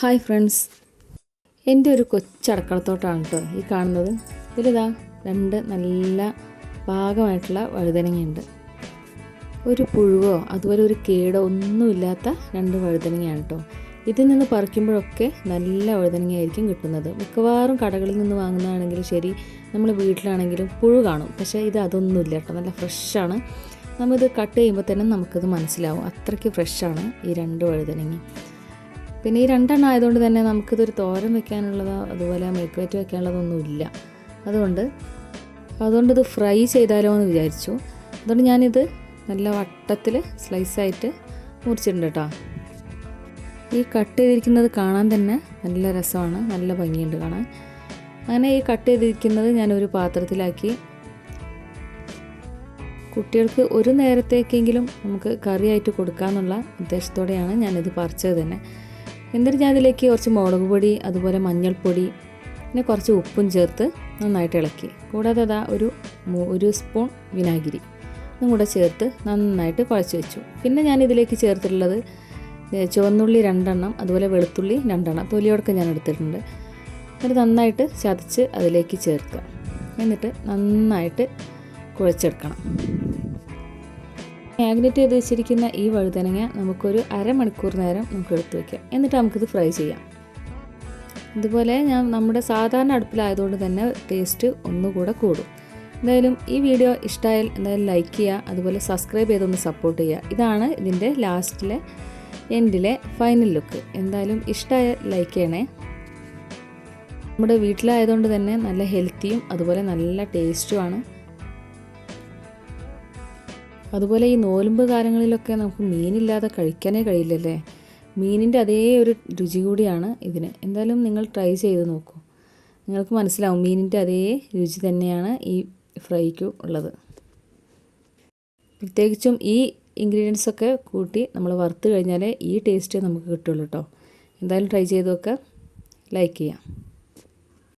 Hi friends എന്റെ ഒരു കൊച്ചടക്കളത്തോട്ടാണ് കേട്ടോ ഈ കാണുന്നത്. ഇതിലിതാ രണ്ട് നല്ല പാകമായിട്ടുള്ള വഴുതനങ്ങയുണ്ട്. ഒരു പുഴുവോ അതുപോലെ ഒരു കേടോ ഒന്നുമില്ലാത്ത രണ്ട് വഴുതനങ്ങയാണ് കേട്ടോ ഇതിൽ നിന്ന് പറിക്കുമ്പോഴൊക്കെ നല്ല വഴുതനങ്ങയായിരിക്കും കിട്ടുന്നത്. മിക്കവാറും കടകളിൽ നിന്ന് വാങ്ങുന്നതാണെങ്കിലും ശരി നമ്മൾ വീട്ടിലാണെങ്കിലും പുഴു കാണും. പക്ഷേ ഇത് അതൊന്നുമില്ല കേട്ടോ നല്ല ഫ്രഷാണ്. നമ്മളിത് കട്ട് ചെയ്യുമ്പോൾ തന്നെ നമുക്കിത് മനസ്സിലാവും. അത്രയ്ക്ക് ഫ്രഷാണ് ഈ രണ്ട് വഴുതനങ്ങ. പിന്നെ ഈ രണ്ടെണ്ണം ആയതുകൊണ്ട് തന്നെ നമുക്കിതൊരു തോരൻ വെക്കാനുള്ളതോ അതുപോലെ മെഴുക്കുവറ്റ് വെക്കാനുള്ളതൊന്നും ഇല്ല അതുകൊണ്ട് അതുകൊണ്ട് ഇത് ഫ്രൈ ചെയ്താലോ എന്ന് വിചാരിച്ചു. അതുകൊണ്ട് ഞാനിത് നല്ല വട്ടത്തിൽ സ്ലൈസായിട്ട് മുറിച്ചിട്ടുണ്ട് കേട്ടോ ഈ കട്ട് ചെയ്തിരിക്കുന്നത് കാണാൻ തന്നെ നല്ല രസമാണ് നല്ല ഭംഗിയുണ്ട് കാണാൻ. അങ്ങനെ ഈ കട്ട് ചെയ്തിരിക്കുന്നത് ഞാനൊരു പാത്രത്തിലാക്കി. കുട്ടികൾക്ക് ഒരു നേരത്തേക്കെങ്കിലും നമുക്ക് കറിയായിട്ട് കൊടുക്കാമെന്നുള്ള ഉദ്ദേശത്തോടെയാണ് ഞാനിത് പറിച്ചത് തന്നെ. എന്നിട്ട് ഞാൻ കുറച്ച് മുളക് പൊടി അതുപോലെ മഞ്ഞൾപ്പൊടി പിന്നെ കുറച്ച് ഉപ്പും ചേർത്ത് നന്നായിട്ട് ഇളക്കി. കൂടാതെ അതാ ഒരു ഒരു സ്പൂൺ വിനാഗിരി ഇതും കൂടെ ചേർത്ത് നന്നായിട്ട് കുഴച്ച് വെച്ചു. പിന്നെ ഞാൻ ഇതിലേക്ക് ചേർത്തിട്ടുള്ളത് ചുവന്നുള്ളി രണ്ടെണ്ണം അതുപോലെ വെളുത്തുള്ളി രണ്ടെണ്ണം തൊലിയോടൊക്കെ ഞാൻ എടുത്തിട്ടുണ്ട്. എന്നിട്ട് നന്നായിട്ട് ചതച്ച് അതിലേക്ക് ചേർക്കുക. എന്നിട്ട് നന്നായിട്ട് കുഴച്ചെടുക്കണം. മാഗ്നറ്റ് ചെയ്ത് വെച്ചിരിക്കുന്ന ഈ വഴുതനങ്ങ നമുക്കൊരു അരമണിക്കൂർ നേരം നമുക്ക് എടുത്തു വയ്ക്കാം എന്നിട്ട് നമുക്കിത് ഫ്രൈ ചെയ്യാം. ഇതുപോലെ ഞാൻ നമ്മുടെ സാധാരണ അടുപ്പിലായതുകൊണ്ട് തന്നെ ടേസ്റ്റ് ഒന്നുകൂടെ കൂടും. എന്തായാലും ഈ വീഡിയോ ഇഷ്ടമായാൽ എന്തായാലും ലൈക്ക് ചെയ്യുക അതുപോലെ സബ്സ്ക്രൈബ് ചെയ്തൊന്ന് സപ്പോർട്ട് ചെയ്യുക. ഇതാണ് ഇതിന്റെ ലാസ്റ്റിലെ എൻഡിലെ ഫൈനൽ ലുക്ക് എന്തായാലും ഇഷ്ടമായ ലൈക്ക് ചെയ്യണേ. നമ്മുടെ വീട്ടിലായതുകൊണ്ട് തന്നെ നല്ല ഹെൽത്തിയും അതുപോലെ നല്ല ടേസ്റ്റുമാണ് അതുപോലെ ഈ നോലുമ്പ് കാലങ്ങളിലൊക്കെ നമുക്ക് മീനില്ലാതെ കഴിക്കാനേ കഴിയില്ലല്ലേ? മീനിന്റെ അതേ ഒരു രുചി കൂടിയാണ് ഇതിന്. എന്തായാലും നിങ്ങൾ ട്രൈ ചെയ്ത് നോക്കൂ. നിങ്ങൾക്ക് മനസ്സിലാവും മീനിന്റെ അതേ രുചി തന്നെയാണ് ഈ ഫ്രൈക്ക് ഉള്ളത്. പ്രത്യേകിച്ചും ഈ ഇൻഗ്രീഡിയൻസ് ഒക്കെ കൂട്ടി നമ്മൾ വറുത്ത് കഴിഞ്ഞാലേ ഈ ടേസ്റ്റ് നമുക്ക് കിട്ടുള്ളൂ കേട്ടോ എന്തായാലും ട്രൈ ചെയ്ത് നോക്കുക ലൈക്ക് ചെയ്യാം.